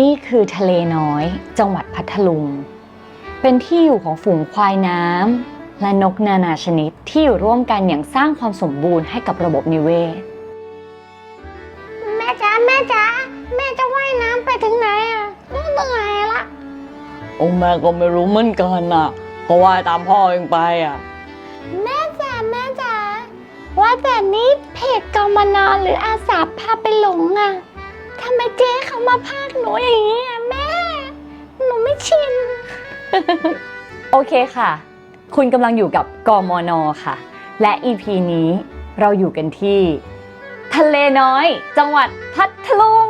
นี่คือทะเลน้อย จังหวัดพัทลุง เป็นที่อยู่ของฝูงควายน้ำและนกนานาชนิดที่อยู่ร่วมกันอย่างสร้างความสมบูรณ์ให้กับระบบนิเวศ แม่จ๋าแม่จ๋าแม่จะว่ายน้ำไปถึงไหนอะหนูเหนื่อยละโอ้แม่ก็ไม่รู้เหมือนกันอะ ก็ว่ายตามพ่อเองไปอะ แม่จ๋าแม่จ๋าว่าแต่นี้เพจกมนอนหรืออาสาพาไปหลงอะทำไมเจ๊เขามาพาก หนูอย่างนี้อะแม่ หนูไม่ชิน โอเคค่ะ คุณกำลังอยู่กับกมนค่ะ และ EP นี้เราอยู่กันที่ ทะเลน้อย จังหวัดพัทลุง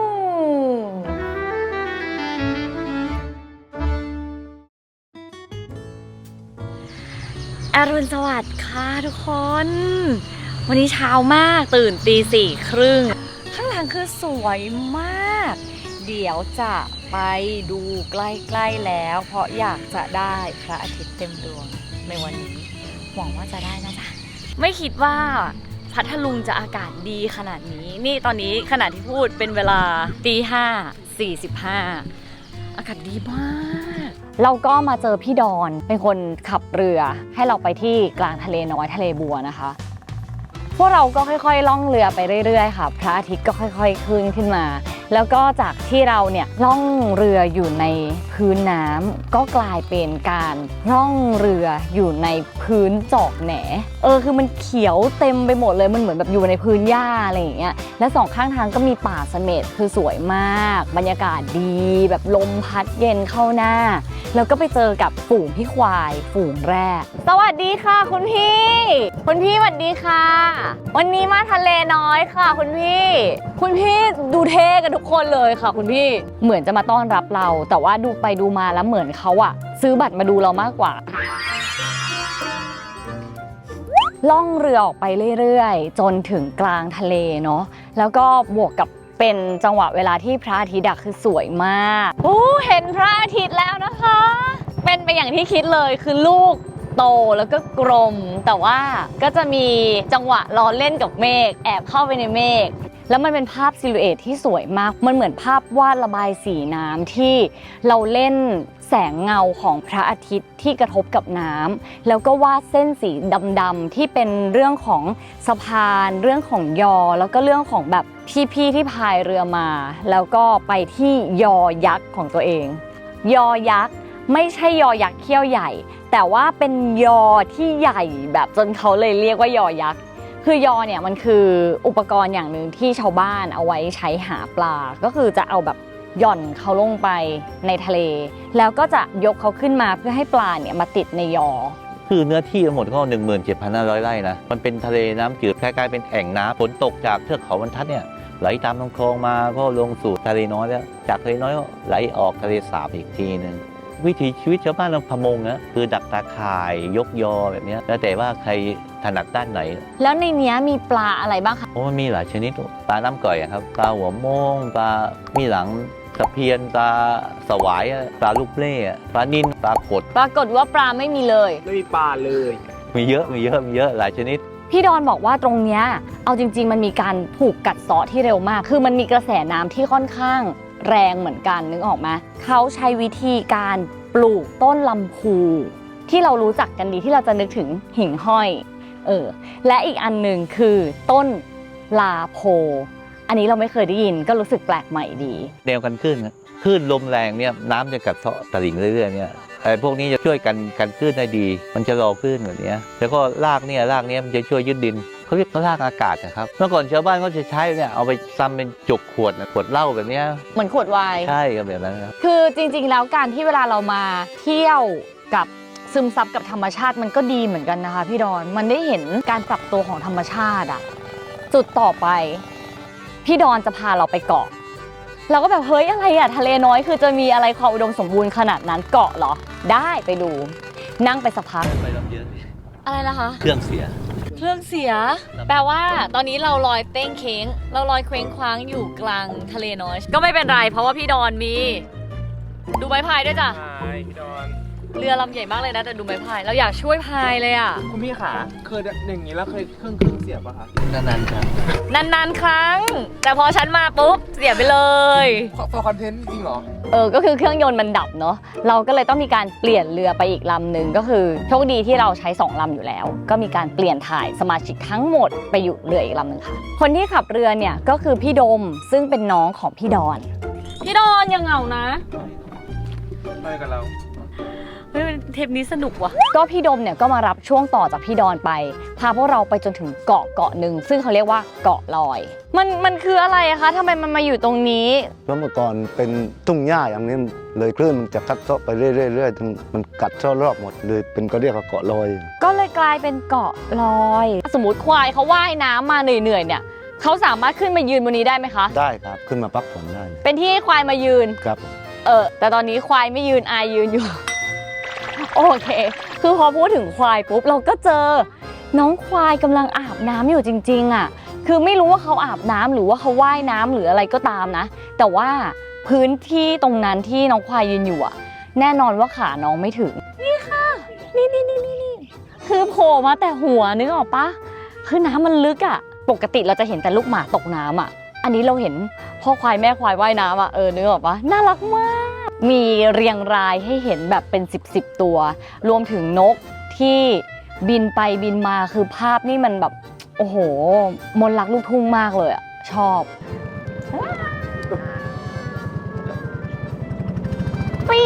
อรุณสวัสดิ์ค่ะทุกคน วันนี้เช้ามากตื่นตีสี่ครึ่ง ข้างหลังคือสวยมาก เดี๋ยวจะไปดูใกล้ๆแล้ว เพราะอยากจะได้พระอาทิตย์เต็มดวงในวันนี้ หวังว่าจะได้นะจ๊ะ ไม่คิดว่าพัทลุงจะอากาศดีขนาดนี้ นี่ตอนนี้ขณะที่พูดเป็นเวลาตีห้าสี่สิบห้าอากาศดีมาก เราก็มาเจอพี่ดอนเป็นคนขับเรือ ให้เราไปที่กลางทะเลน้อยทะเลบัวนะคะ พวกเราก็ค่อยๆ ล่องเรือไปเรื่อยๆ ค่ะ พระอาทิตย์ก็ค่อย ๆ ขึ้นขึ้นมาแล้วก็จากที่เราเนี่ยล่องเรืออยู่ในพื้นน้ำก็กลายเป็นการล่องเรืออยู่ในพื้นจอกแหนเออคือมันเขียวเต็มไปหมดเลยมันเหมือนแบบอยู่ในพื้นหญ้าอะไรอย่างเงี้ยและสองข้างทางก็มีป่าเสม็ดคือสวยมาก บรรยากาศดีแบบลมพัดเย็นเข้าหน้า แล้วก็ไปเจอกับฝูงพี่ควายฝูงแรก สวัสดีค่ะคุณพี่ คุณพี่สวัสดีค่ะ วันนี้มาทะเลน้อยค่ะคุณพี่ คุณพี่ดูเท่กันทุกคนเลยค่ะ คุณพี่เหมือนจะมาต้อนรับเรา แต่ว่าดูไปดูมาแล้วเหมือนเขาอะซื้อบัตรมาดูเรามากกว่า ล่องเรือออกไปเรื่อยๆ จนถึงกลางทะเลเนาะแล้วก็บวกกับเป็นจังหวะเวลาที่พระอาทิตย์อะคือสวยมากโอ้เห็นพระอาทิตย์แล้วนะคะ เป็นไปอย่างที่คิดเลยคือลูกโตแล้วก็กลม แต่ว่าก็จะมีจังหวะล้อเล่นกับเมฆแอบเข้าไปในเมฆ แล้วมันเป็นภาพซิลูเอตที่สวยมาก มันเหมือนภาพวาดระบายสีน้ำที่เราเล่นแสงเงาของพระอาทิตย์ที่กระทบกับน้ำแล้วก็วาดเส้นสีดำๆที่เป็นเรื่องของสะพาน เรื่องของยอ แล้วก็เรื่องของแบบพี่ๆที่พายเรือมา แล้วก็ไปที่ยอยักษ์ของตัวเอง ยอยักษ์ไม่ใช่ยอยักษ์เขี้ยวใหญ่ แต่ว่าเป็นยอที่ใหญ่แบบจนเขาเลยเรียกว่ายอยักษ์ คือยอเนี่ยมันคืออุปกรณ์อย่างหนึ่งที่ชาวบ้านเอาไว้ใช้หาปลา ก็คือจะเอาแบบหย่อนเขาลงไปในทะเล แล้วก็จะยกเขาขึ้นมาเพื่อให้ปลาเนี่ยมาติดในยอ คือเนื้อที่ทั้งหมดก็ 17,500 ไร่นะ มันเป็นทะเลน้ำจืดคล้ายๆเป็นแอ่งน้ำฝนตกจากเทือกเขาบรรทัดเนี่ยไหลตามลำคลองมาก็ลงสู่ทะเลน้อยแล้ว จากทะเลน้อยก็ไหลออกทะเลสาบอีกทีหนึ่ง วิถีชีวิตชาวบ้านเราประมงนะคือดักตาข่ายยกยอแบบเนี้ยแล้วแต่ว่าใครถนัดด้านไหน แล้วในเนี้ยมีปลาอะไรบ้างคะเพราะมันมีหลายชนิดปลาน้ำก่อยอะครับปลาหัวโม้งปลามีหลังตะเพียนปลาสวายอะปลาลูกเล่อะปลานินปลากดปรากฏว่าปลาไม่มีเลย ไม่มีปลาเลย มีเยอะมีเยอะมีเยอะหลายชนิดพี่ดอนบอกว่าตรงเนี้ยเอาจริง ๆ มันมีการผูกกัดเซาะที่เร็วมาก คือมันมีกระแสน้ำที่ค่อนข้าง แรงเหมือนกันนึกออกไหมเขาใช้วิธีการปลูกต้นลำพูที่เรารู้จักกันดีที่เราจะนึกถึงหิ่งห้อยเออและอีกอันหนึ่งคือต้นลาโพ อันนี้เราไม่เคยได้ยินก็รู้สึกแปลกใหม่ดีแนวกันคลื่นนะคลื่นลมแรงเนี่ยน้ำจะกัดเซาะตลิ่งเรื่อยๆเนี่ยไอ้พวกนี้จะช่วยกันกันคลื่นได้ดี มันจะรอคลื่นแบบนี้แล้วก็รากเนี่ยรากเนี้ยมันจะช่วยยึดดิน เขาเรียกรากอากาศนะครับ เมื่อก่อนชาวบ้านเขาจะใช้เนี่ยเอาไปซ้ำเป็นจุกขวดนะขวดเหล้าแบบเนี้ยเหมือนขวดไวน์ ใช่ครับแบบนั้นครับ คือจริงๆ แล้วการที่เวลาเรามาเที่ยวกับซึมซับกับธรรมชาติมันก็ดีเหมือนกันนะคะ พี่ดอนมันได้เห็นการปรับตัวของธรรมชาติอะจุดต่อไป พี่ดอนจะพาเราไปเกาะ เราก็แบบเฮ้ยอะไรอะทะเลน้อยคือจะมีอะไรความอุดมสมบูรณ์ขนาดนั้นเกาะเหรอ ได้ไปดู นั่งไปสักพักไปลำเยอะอะไรนะคะ เครื่องเสีย เครื่องเสีย แปลว่าตอนนี้เราลอยเต้งเค้ง เราลอยเคว้งคว้างอยู่กลางทะเลน้อย ก็ไม่เป็นไร เพราะว่าพี่ดอนมี ดูไม้พายด้วยจ้ะ ใช่พี่ดอน เรือลำใหญ่มากเลยนะ แต่ดูไม้พาย เราอยากช่วยพายเลยอะ คุณพี่ขาเคยอย่างนี้แล้วเคยเครื่องเครื่องเสียบป่ะคะนานๆครับนานๆ ครั้ง แต่พอฉันมาปุ๊บ เสียไปเลยฟอร์คอนเทนต์จริงเหรอ เออ ก็คือเครื่องยนต์มันดับเนาะ เราก็เลยต้องมีการเปลี่ยนเรือไปอีกลำหนึ่งก็คือโชคดีที่เราใช้ 2ลำอยู่แล้ว ก็มีการเปลี่ยนถ่ายสมาชิกทั้งหมดไปอยู่เรืออีกลำหนึ่งค่ะ คนที่ขับเรือเนี่ยก็คือพี่ดมซึ่งเป็นน้องของพี่ดอน พี่ดอนยังเหงานะ ไปกับเรา เฮ้ยเทปนี้สนุกว่ะ ก็พี่ดมเนี่ยก็มารับช่วงต่อจากพี่ดอนไป พาพวกเราไปจนถึงเกาะเกาะหนึ่งซึ่งเขาเรียกว่าเกาะลอย มันมันคืออะไรอะคะทำไมมันมาอยู่ตรงนี้เพราะเมื่อก่อนเป็นทุ่งหญ้าอย่างนี้เลยคลื่นมันจะกัดเซาะไปเรื่อยๆๆจนมันกัดเซาะรอบหมดเลยเป็นก็เรียกว่าเกาะลอย ก็เลยกลายเป็นเกาะลอย สมมติควายเขาว่ายน้ำมาเหนื่อยๆเนี่ยเขาสามารถขึ้นมายืนบนนี้ได้ไหมคะ ได้ครับขึ้นมาพักผ่อนได้เป็นที่ให้ควายมายืน ครับ เออแต่ตอนนี้ควายไม่ยืนอายยืนอยู่ โอเค คือพอพูดถึงควายปุ๊บเราก็เจอ น้องควายกำลังอาบน้ำอยู่จริง ๆ อะ คือไม่รู้ว่าเขาอาบน้ำหรือว่าเขาว่ายน้ำหรืออะไรก็ตามนะ แต่ว่าพื้นที่ตรงนั้นที่น้องควายยืนอยู่อะ แน่นอนว่าขาน้องไม่ถึง นี่ค่ะนี่นี่นี่นี่นี่คือโผล่มาแต่หัวนึกออกปะคือน้ำมันลึกอะ ปกติเราจะเห็นแต่ลูกหมาตกน้ำอะ อันนี้เราเห็นพ่อควายแม่ควายว่ายน้ำอะเออนึกออกปะน่ารักมาก มีเรียงรายให้เห็นแบบเป็น 10บสตัว รวมถึงนกที่บินไปบินมาคือภาพนี่มันแบบ โอ้โห มนต์รักลูกทุ่งมากเลยอะชอบปี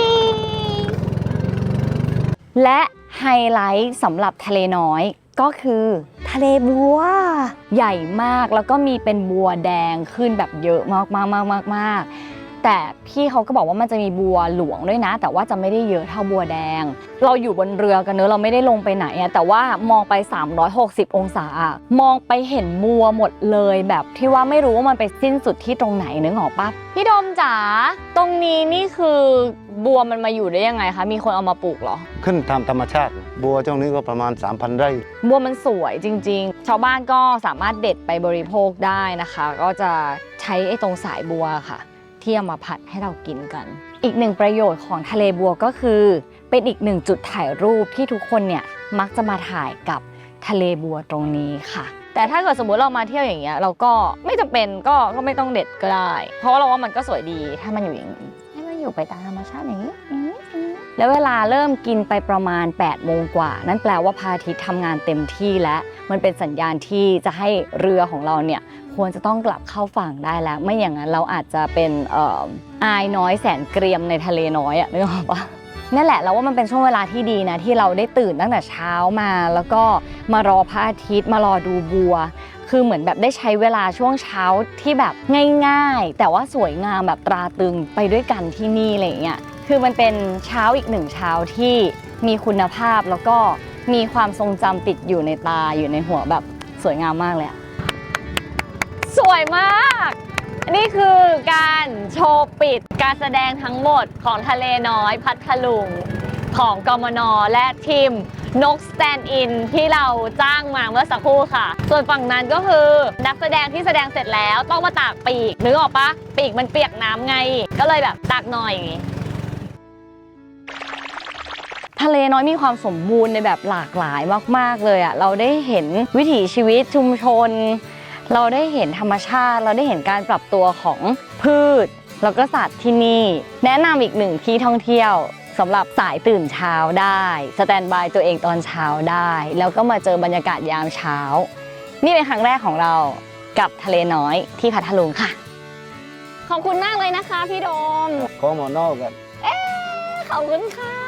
และไฮไลท์สำหรับทะเลน้อยก็คือทะเลบัว ใหญ่มากแล้วก็มีเป็นบัวแดงขึ้นแบบเยอะมากมากมากมากมาก แต่พี่เขาก็บอกว่ามันจะมีบัวหลวงด้วยนะ แต่ว่าจะไม่ได้เยอะเท่าบัวแดง เราอยู่บนเรือกันเนอะเราไม่ได้ลงไปไหนอะแต่ว่ามองไป 360 องศาอะมองไปเห็นบัวหมดเลยแบบที่ว่าไม่รู้ว่ามันไปสิ้นสุดที่ตรงไหนนึกออกปะพี่ดมจ๋าตรงนี้นี่คือบัวมันมาอยู่ได้ยังไงคะมีคนเอามาปลูกเหรอ ขึ้นตามธรรมชาติ บัวช่วงนี้ก็ประมาณ 3,000 ไร่ บัวมันสวยจริง ๆ ชาวบ้านก็สามารถเด็ดไปบริโภคได้นะคะ ก็จะใช้ไอ้ตรงสายบัวค่ะ ที่เอามาผัดให้เรากินกัน อีกหนึ่งประโยชน์ของทะเลบัวก็คือ เป็นอีกหนึ่งจุดถ่ายรูปที่ทุกคนเนี่ยมักจะมาถ่ายกับทะเลบัวตรงนี้ค่ะ แต่ถ้าเกิดสมมุติเรามาเที่ยวอย่างเงี้ยเราก็ไม่จำเป็นก็ก็ไม่ต้องเด็ดก็ได้ เพราะว่าเราว่ามันก็สวยดีถ้ามันอยู่อย่างนี้ให้มันอยู่ไปตามธรรมชาติอย่างนี้ แล้วเวลาเริ่มกินไปประมาณ8โมงกว่า นั่นแปลว่าพระอาทิตย์ทำงานเต็มที่แล้วมันเป็นสัญญาณที่จะให้เรือของเราเนี่ยควรจะต้องกลับเข้าฝั่งได้แล้ว ไม่อย่างนั้นเราอาจจะเป็นอ่ออายน้อยแสนเกรียมในทะเลน้อยอะนึกออกปะนั่นแหละเราว่ามันเป็นช่วงเวลาที่ดีนะที่เราได้ตื่นตั้งแต่เช้ามา แล้วก็มารอพระอาทิตย์มารอดูบัว คือเหมือนแบบได้ใช้เวลาช่วงเช้าที่แบบง่าย ๆ แต่ว่าสวยงามแบบตราตรึงไปด้วยกันที่นี่อะไรอย่างเงี้ย คือมันเป็นเช้าอีกหนึ่งเช้าที่มีคุณภาพแล้วก็มีความทรงจำติดอยู่ในตาอยู่ในหัวแบบสวยงามมากเลยอะสวยมาก นี่คือการโชว์ปิดการแสดงทั้งหมดของทะเลน้อยพัทลุงของกมนและทีมนกสแตนด์อินที่เราจ้างมาเมื่อสักครู่ค่ะ ส่วนฝั่งนั้นก็คือนักแสดงที่แสดงเสร็จแล้วต้องมาตากปีกนึกออกปะปีกมันเปียกน้ำไง ก็เลยแบบตากหน่อย ทะเลน้อยมีความสมบูรณ์ในแบบหลากหลายมาก ๆ เลยอะเราได้เห็นวิถีชีวิตชุมชน เราได้เห็นธรรมชาติ เราได้เห็นการปรับตัวของพืช แล้วก็สัตว์ที่นี่ แนะนำอีกหนึ่งที่ท่องเที่ยวสำหรับสายตื่นเช้าได้สแตนบายตัวเองตอนเช้าได้ แล้วก็มาเจอบรรยากาศยามเช้า นี่เป็นครั้งแรกของเรากับทะเลน้อยที่พัทลุงค่ะ ขอบคุณมากเลยนะคะพี่โดมก็หมอนอกกันขอบคุณค่ะ